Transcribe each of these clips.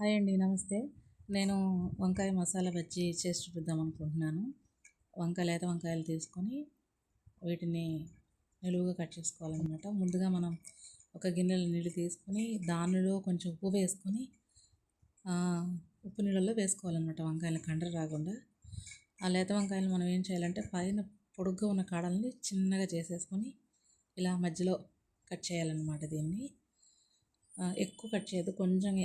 Hi అండి నమస్తే. నేను వంకాయ మసాలా బజ్జీ చేసి చూపిద్దాం అనుకుంటున్నాను. వంకాయ లేత వంకాయలు తీసుకొని వీటిని నిలువుగా కట్ చేసుకోవాలన్నమాట. ముందుగా మనం ఒక గిన్నెలో నీళ్ళు తీసుకొని దానిలో కొంచెం ఉప్పు వేసుకొని ఉప్పు నీళ్ళలో వేసుకోవాలన్నమాట. వంకాయలు కండర రాకుండా. ఆ లేత వంకాయలు మనం ఏం చేయాలంటే పైన పొడుగ్గా ఉన్న కాడల్ని చిన్నగా చేసేసుకొని ఇలా మధ్యలో కట్ చేయాలన్నమాట దీన్ని. ఎక్కువ కట్ చేయదు కొంచెం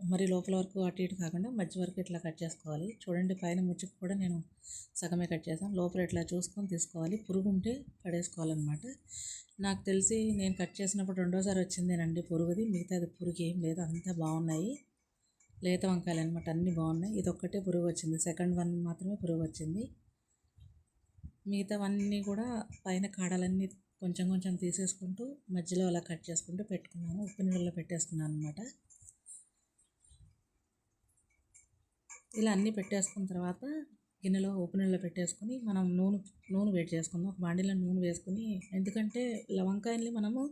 మరి లోపల వరకు అటు ఇటు కాకుండా మధ్య వరకు ఇట్లా కట్ చేసుకోవాలి. చూడండి పైన ముచ్చుకు కూడా నేను సగమే కట్ చేసాను లోపల ఇట్లా చూసుకొని తీసుకోవాలి. పురుగు ఉంటే పడేసుకోవాలన్నమాట. నాకు తెలిసి నేను కట్ చేసినప్పుడు రెండోసారి వచ్చిందేనండి పురుగుది. మిగతాది పురుగు ఏం లేదు. అంతా బాగున్నాయి. లేత వంకాయలు అనమాట అన్నీ బాగున్నాయి. ఇది ఒక్కటే పురుగు వచ్చింది. సెకండ్ వన్ మాత్రమే పురుగు వచ్చింది. మిగతావన్నీ కూడా పైన కాడలన్నీ కొంచెం కొంచెం తీసేసుకుంటూ మధ్యలో అలా కట్ చేసుకుంటూ పెట్టుకున్నాను. ఉప్పు నీళ్ళలో పెట్టేసుకున్నాను అనమాట ఇలా అన్నీ పెట్టేసుకున్న తర్వాత గిన్నెలో ఓపెనర్లో పెట్టేసుకొని మనం నూనె నూనె వేడి చేసుకుందాం. ఒక బాండీలో నూనె వేసుకొని ఎందుకంటే లవంకాయల్ని మనము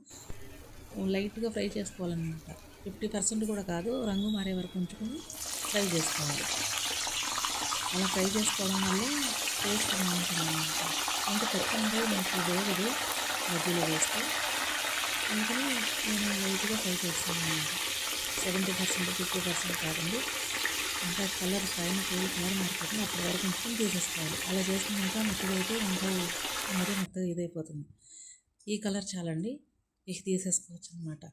లైట్గా ఫ్రై చేసుకోవాలన్నమాట. ఫిఫ్టీ పర్సెంట్ కూడా కాదు రంగు మారే వరకు ఉంచుకొని ఫ్రై చేసుకోవాలి. అలా ఫ్రై చేసుకోవడం వల్ల టేస్ట్ బాగుంటుంది అనమాట ఇంకా పెట్టండి మనకి వేగదు మధ్యలో వేస్తే. అందుకని నేను లైట్గా ఫ్రై చేస్తాను అనమాట సెవెంటీ పర్సెంట్ ఫిఫ్టీ పర్సెంట్ కాదండి. ఇంకా కలర్ పైన పూలు కలర్ మారిపోతుంది అప్పటి వరకు ఉంచుకొని తీసేసుకోవాలి. అలా చేసుకున్నాక మెత్తగా ఇంకా మరీ మెత్తగా ఇదైపోతుంది. ఈ కలర్ చాలండి. ఇక తీసేసుకోవచ్చు అనమాట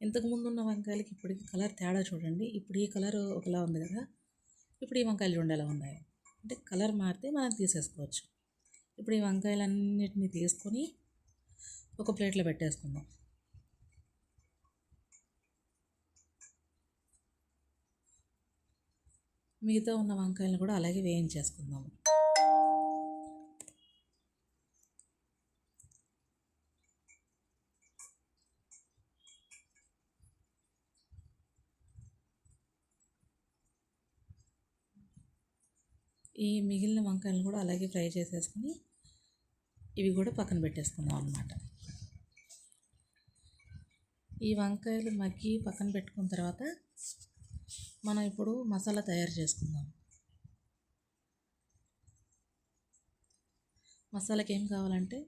ఇంతకుముందు ఉన్న వంకాయలకి ఇప్పటికి కలర్ తేడా చూడండి. ఇప్పుడు ఈ కలర్ ఒకలా ఉంది కదా. ఇప్పుడు ఈ వంకాయలు ఉండేలా ఉన్నాయి? అంటే కలర్ మారితే మనం తీసేసుకోవచ్చు. ఇప్పుడు ఈ వంకాయలన్నిటిని తీసుకొని ఒక ప్లేట్లో పెట్టేసుకుందాం. మిగతా ఉన్న వంకాయలను కూడా అలాగే వేయించేసుకుందాము. ఈ మిగిలిన వంకాయలను కూడా అలాగే ఫ్రై చేసేసుకుని ఇవి కూడా పక్కన పెట్టేసుకుందాం అన్నమాట. ఈ వంకాయలు మగ్గి పక్కన పెట్టుకున్న తర్వాత మనం ఇప్పుడు మసాలా తయారు చేసుకుందాం. మసాలాకి ఏం కావాలంటే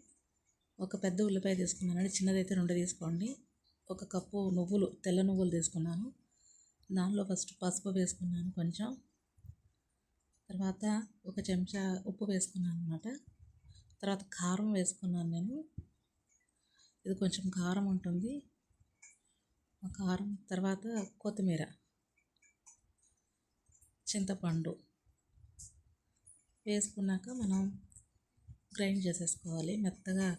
ఒక పెద్ద ఉల్లిపాయ తీసుకున్నానండి. చిన్నదైతే రెండు తీసుకోండి. ఒక కప్పు నువ్వులు తెల్ల నువ్వులు తీసుకున్నాను. దానిలో ఫస్ట్ పసుపు వేసుకున్నాను కొంచెం. తర్వాత ఒక చెంచా ఉప్పు వేసుకున్నాను అనమాట తర్వాత కారం వేసుకున్నాను నేను. ఇది కొంచెం కారం ఉంటుంది. కారం తర్వాత కొత్తిమీర. చింతపండు వేసుకున్నాక మనం గ్రైండ్ చేసేసుకోవాలి. మెత్తగా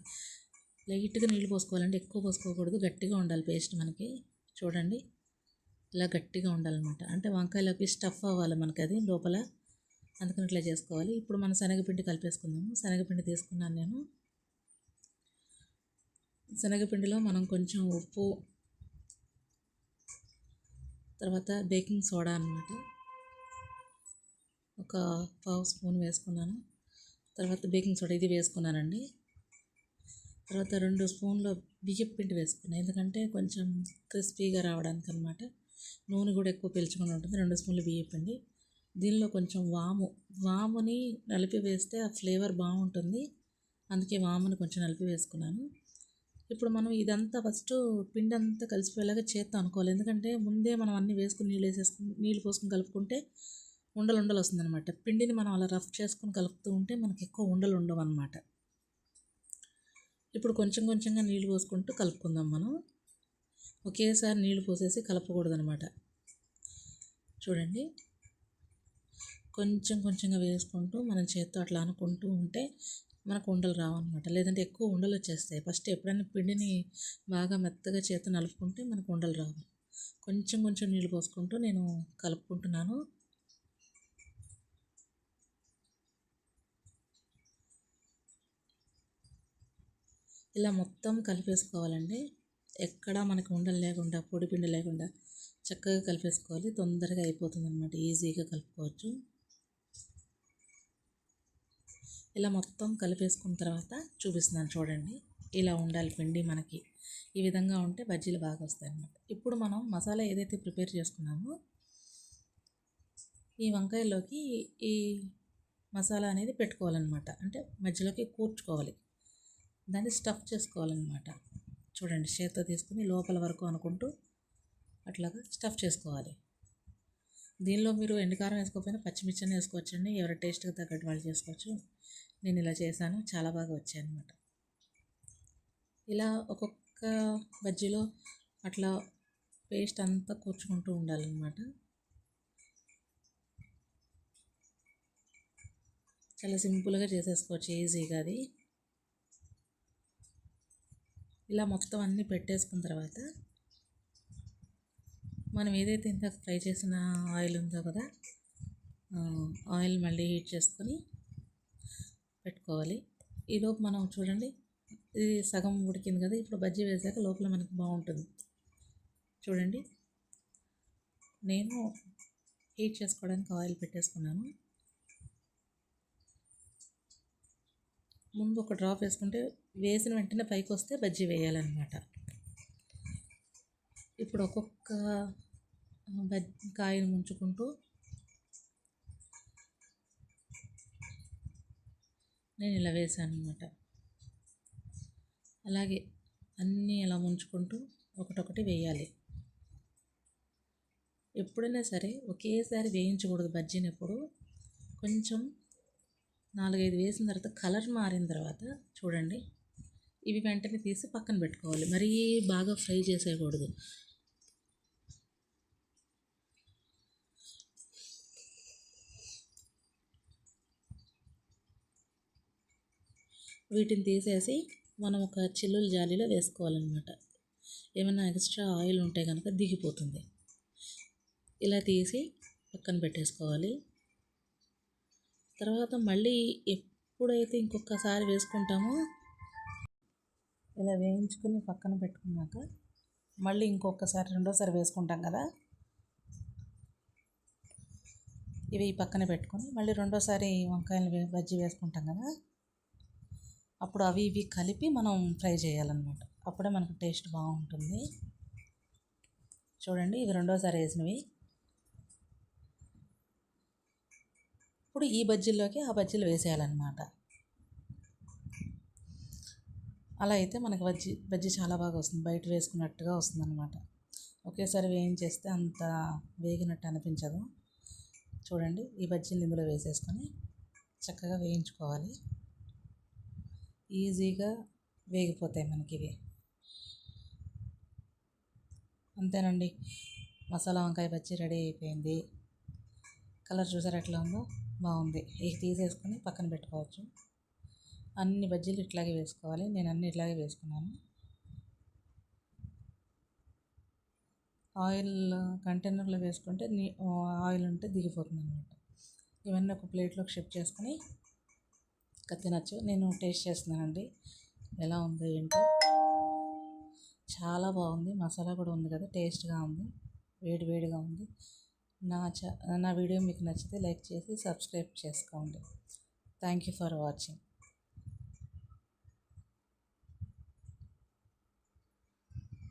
లైట్గా నీళ్ళు పోసుకోవాలంటే ఎక్కువ పోసుకోకూడదు. గట్టిగా ఉండాలి పేస్ట్ మనకి. చూడండి. ఇలా గట్టిగా ఉండాలన్నమాట. అంటే వంకాయలకి స్టఫ్ అవ్వాలి మనకి అది లోపల. అందుకని ఇట్లా చేసుకోవాలి. ఇప్పుడు మనం శనగపిండి కలిపేసుకుందాము. శనగపిండి తీసుకున్నాను నేను. శనగపిండిలో మనం కొంచెం ఉప్పు తర్వాత బేకింగ్ సోడా అనమాట ఒక పావు స్పూన్ వేసుకున్నాను. తర్వాత బేకింగ్ సోడా ఇది వేసుకున్నానండి. తర్వాత రెండు స్పూన్లు బియ్యం పిండి వేసుకున్నాను ఎందుకంటే కొంచెం క్రిస్పీగా రావడానికి అనమాట నూనె కూడా ఎక్కువ పీల్చుకుని ఉంటుంది. రెండు స్పూన్లు బియ్యం పిండి. దీనిలో కొంచెం వాము. వాముని నలిపి వేస్తే ఆ ఫ్లేవర్ బాగుంటుంది. అందుకే వాముని కొంచెం నలిపి వేసుకున్నాను. ఇప్పుడు మనం ఇదంతా ఫస్ట్ పిండి అంతా కలిసిపోయేలాగా చేత్తో అనుకోవాలి. ఎందుకంటే ముందే మనం అన్నీ వేసుకుని నీళ్ళు వేసేసుకుని నీళ్ళు పోసుకుని కలుపుకుంటే ఉండలు ఉండలు వస్తుందన్నమాట. పిండిని మనం అలా రఫ్ చేసుకుని కలుపుతూ ఉంటే మనకి ఎక్కువ ఉండలు ఉండవు అనమాట ఇప్పుడు కొంచెం కొంచెంగా నీళ్ళు పోసుకుంటూ కలుపుకుందాం మనం. ఒకేసారి నీళ్ళు పోసేసి కలపకూడదనమాట చూడండి. కొంచెం కొంచెంగా వేసుకుంటూ మనం చేత్తో అట్లా అనుకుంటూ ఉంటే మనకు ఉండలు రావన్నమాట. లేదంటే ఎక్కువ ఉండలు వచ్చేస్తాయి. ఫస్ట్ ఎప్పుడైనా పిండిని బాగా మెత్తగా చేత నలుపుకుంటే మనకు ఉండలు రావు. కొంచెం కొంచెం నీళ్ళు పోసుకుంటూ నేను కలుపుకుంటున్నాను. ఇలా మొత్తం కలిపేసుకోవాలండి. ఎక్కడా మనకు ఉండలు లేకుండా పొడి పిండి లేకుండా చక్కగా కలిపేసుకోవాలి. తొందరగా అయిపోతుంది అనమాట ఈజీగా కలుపుకోవచ్చు. ఇలా మొత్తం కలిపేసుకున్న తర్వాత చూపిస్తున్నాను చూడండి. ఇలా ఉండాలి పిండి మనకి. ఈ విధంగా ఉంటే బజ్జీలు బాగా వస్తాయి అన్నమాట ఇప్పుడు మనం మసాలా ఏదైతే ప్రిపేర్ చేసుకున్నామో ఈ వంకాయలోకి ఈ మసాలా అనేది పెట్టుకోవాలన్నమాట. అంటే మధ్యలోకి కూర్చుకోవాలి. దాన్ని స్టఫ్ చేసుకోవాలన్నమాట. చూడండి చేత్తో తీసుకుని లోపల వరకు అనుకుంటూ అట్లాగా స్టఫ్ చేసుకోవాలి. దీనిలో మీరు ఎండుకారం వేసుకోకపోయినా పచ్చిమిర్చిని వేసుకోవచ్చండి. ఎవరి టేస్ట్కి తగ్గట్టు వాళ్ళు చేసుకోవచ్చు. నేను ఇలా చేశాను. చాలా బాగా వచ్చాయి అనమాట ఇలా ఒక్కొక్క బజ్జీలో అట్లా పేస్ట్ అంతా కూర్చుకుంటూ ఉండాలన్నమాట. చాలా సింపుల్గా చేసేసుకోవచ్చు. ఈజీగా అది. ఇలా మొత్తం అన్నీ పెట్టేసుకున్న తర్వాత మనం ఏదైతే ఇంత ఫ్రై చేసిన ఆయిల్ ఉందో కదా ఆయిల్ మళ్ళీ హీట్ చేసుకొని పెట్టుకోవాలి. ఈలోపు మనం చూడండి ఇది సగం ఉడికింది కదా ఇప్పుడు బజ్జీ వేసాక లోపల మనకి బాగుంటుంది. చూడండి నేను హీట్ చేసుకోవడానికి ఆయిల్ పెట్టేసుకున్నాను. ముందు ఒక డ్రాప్ వేసుకుంటే వేసిన వెంటనే పైకి వస్తే బజ్జీ వేయాలన్నమాట. ఇప్పుడు ఒక్కొక్క బజ్జీ కాయను ముంచుకుంటూ నేను ఇలా వేసాను అనమాట అలాగే అన్నీ ఇలా ముంచుకుంటూ ఒకటొకటి వేయాలి. ఎప్పుడైనా సరే ఒకేసారి వేయించకూడదు బజ్జీని ఎప్పుడు. కొంచెం నాలుగైదు వేసిన తర్వాత కలర్ మారిన తర్వాత చూడండి. ఇవి వెంటనే తీసి పక్కన పెట్టుకోవాలి. మరీ బాగా ఫ్రై చేసేయకూడదు. వీటిని తీసేసి మనం ఒక చిల్లుల జాలీలో వేసుకోవాలన్నమాట. ఏమైనా ఎక్స్ట్రా ఆయిల్ ఉంటే కనుక దిగిపోతుంది. ఇలా తీసి పక్కన పెట్టేసుకోవాలి. తర్వాత మళ్ళీ ఎప్పుడైతే ఇంకొకసారి వేసుకుంటామో ఇలా వేయించుకుని పక్కన పెట్టుకున్నాక మళ్ళీ ఇంకొకసారి రెండోసారి వేసుకుంటాం కదా. ఇవి పక్కన పెట్టుకొని మళ్ళీ రెండోసారి వంకాయలు బజ్జీ వేసుకుంటాం కదా. అప్పుడు అవి ఇవి కలిపి మనం ఫ్రై చేయాలన్నమాట. అప్పుడే మనకు టేస్ట్ బాగుంటుంది. చూడండి ఇవి రెండోసారి వేసినవి. ఇప్పుడు ఈ బజ్జీల్లోకి ఆ బజ్జీలు వేసేయాలన్నమాట. అలా అయితే మనకి బజ్జీ బజ్జీ చాలా బాగా వస్తుంది. బయట వేసుకున్నట్టుగా వస్తుంది అనమాట ఒకేసారి వేయించేస్తే అంత వేగినట్టు అనిపించదు. చూడండి ఈ బజ్జీని ఇందులో వేసేసుకొని చక్కగా వేయించుకోవాలి. ఈజీగా వేగిపోతాయి మనకి ఇవి. అంతేనండి. మసాలా వంకాయ బజ్జీ రెడీ అయిపోయింది. కలర్ చూసారు ఎట్లా ఉందో? బాగుంది. ఇక తీసేసుకొని పక్కన పెట్టుకోవచ్చు. అన్ని బజ్జీలు ఇట్లాగే వేసుకోవాలి. నేను అన్ని ఇట్లాగే వేసుకున్నాను. ఆయిల్ కంటైనర్లో వేసుకుంటే నీ ఆయిల్ ఉంటే దిగిపోతుంది అనమాట ఇవన్నీ ఒక ప్లేట్లోకి షిఫ్ట్ చేసుకుని ఇంకా తినచ్చు నేను టేస్ట్ చేస్తున్నానండి. ఎలా ఉందో ఏంటో. చాలా బాగుంది. మసాలా కూడా ఉంది కదా టేస్ట్గా ఉంది. వేడి వేడిగా ఉంది. నా చా నా వీడియో మీకు నచ్చితే లైక్ చేసి సబ్స్క్రైబ్ చేసుకోండి. Thank you for watching.